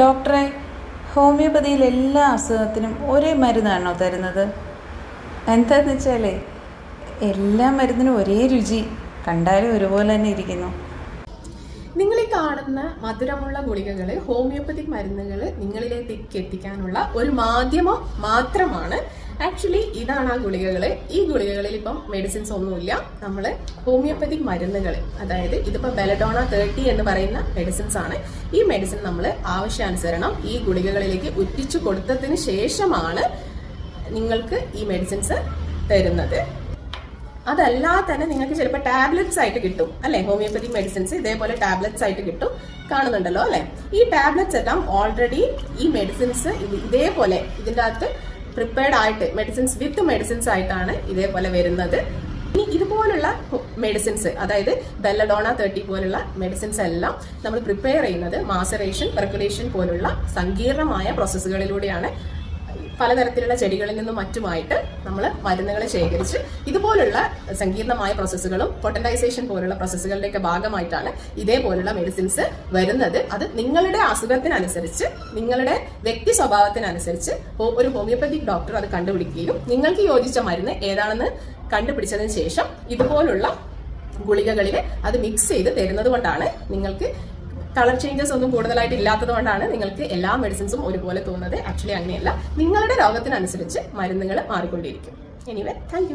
ഡോക്ടറെ ഹോമിയോപ്പതിയിൽ എല്ലാ അസുഖത്തിനും ഒരേ മരുന്നാണോ തരുന്നത്? എന്താന്ന് വെച്ചാലേ എല്ലാ മരുന്നിനും ഒരേ രുചി. കണ്ടാലും ഒരുപോലെ തന്നെ ഇരിക്കുന്നു. നിങ്ങൾ ഈ കാണുന്ന മധുരമുള്ള ഗുളികകൾ ഹോമിയോപ്പതിക് മരുന്നുകൾ നിങ്ങളിലേക്ക് എത്തിക്കാനുള്ള ഒരു മാധ്യമം മാത്രമാണ്. ആക്ച്വലി ഇതാണ് ആ ഗുളികകൾ ഈ ഗുളികകളിൽ ഇപ്പം മെഡിസിൻസ് ഒന്നുമില്ല. നമ്മൾ ഹോമിയോപ്പതിക് മരുന്നുകൾ അതായത് ഇതിപ്പോൾ ബെലഡോണ തേർട്ടി എന്ന് പറയുന്ന മെഡിസിൻസ് ആണ്. ഈ മെഡിസിൻ നമ്മൾ ആവശ്യാനുസരണം ഈ ഗുളികകളിലേക്ക് ഉറ്റിച്ചു കൊടുത്തതിന് ശേഷമാണ് നിങ്ങൾക്ക് ഈ മെഡിസിൻസ് തരുന്നത്. അതല്ലാതെ തന്നെ നിങ്ങൾക്ക് ചിലപ്പോൾ ടാബ്ലറ്റ്സ് ആയിട്ട് കിട്ടും അല്ലെ? ഹോമിയോപ്പതി മെഡിസിൻസ് ഇതേപോലെ ടാബ്ലറ്റ്സ് ആയിട്ട് കിട്ടും കാണുന്നുണ്ടല്ലോ അല്ലെ? ഈ ടാബ്ലറ്റ്സ് എല്ലാം ഓൾറെഡി ഈ മെഡിസിൻസ് ഇതേപോലെ ഇതിന്റെ അകത്ത് പ്രിപ്പയർഡ് ആയിട്ട് മെഡിസിൻസ് വിത്ത് മെഡിസിൻസ് ആയിട്ടാണ് ഇതേപോലെ വരുന്നത്. ഇനി ഇതുപോലുള്ള മെഡിസിൻസ് അതായത് ബെല്ലഡോണ തേർട്ടി പോലുള്ള മെഡിസിൻസ് എല്ലാം നമ്മൾ പ്രിപ്പയർ ചെയ്യുന്നത് മാസറേഷൻ പെർക്കുലേഷൻ പോലുള്ള സങ്കീർണമായ പ്രോസസ്സുകളിലൂടെയാണ് പലതരത്തിലുള്ള ചെടികളിൽ നിന്നും മറ്റുമായിട്ട് നമ്മൾ മരുന്നുകൾ ശേഖരിച്ച് ഇതുപോലുള്ള സങ്കീർണമായ പ്രോസസ്സുകളും പൊട്ടൻഡൈസേഷൻ പോലുള്ള പ്രോസസ്സുകളുടെയൊക്കെ ഭാഗമായിട്ടാണ് ഇതേപോലുള്ള മെഡിസിൻസ് വരുന്നത്. അത് നിങ്ങളുടെ അസുഖത്തിനനുസരിച്ച് നിങ്ങളുടെ വ്യക്തി സ്വഭാവത്തിനനുസരിച്ച് ഒരു ഹോമിയോപ്പതിക് ഡോക്ടർ അത് കണ്ടുപിടിക്കുകയും നിങ്ങൾക്ക് യോജിച്ച മരുന്ന് ഏതാണെന്ന് കണ്ടുപിടിച്ചതിന് ശേഷം ഇതുപോലുള്ള ഗുളികകളിൽ അത് മിക്സ് ചെയ്ത് തരുന്നത് കൊണ്ടാണ് നിങ്ങൾക്ക് കളർ ചേഞ്ചസ് ഒന്നും കൂടുതലായിട്ട് ഇല്ലാത്തത് കൊണ്ടാണ് നിങ്ങൾക്ക് എല്ലാ മെഡിസിൻസും ഒരുപോലെ തോന്നുന്നത്. ആക്ച്വലി അങ്ങനെയല്ല. നിങ്ങളുടെ രോഗത്തിനനുസരിച്ച് മരുന്നുകൾ മാറിക്കൊണ്ടിരിക്കും. Anyway thank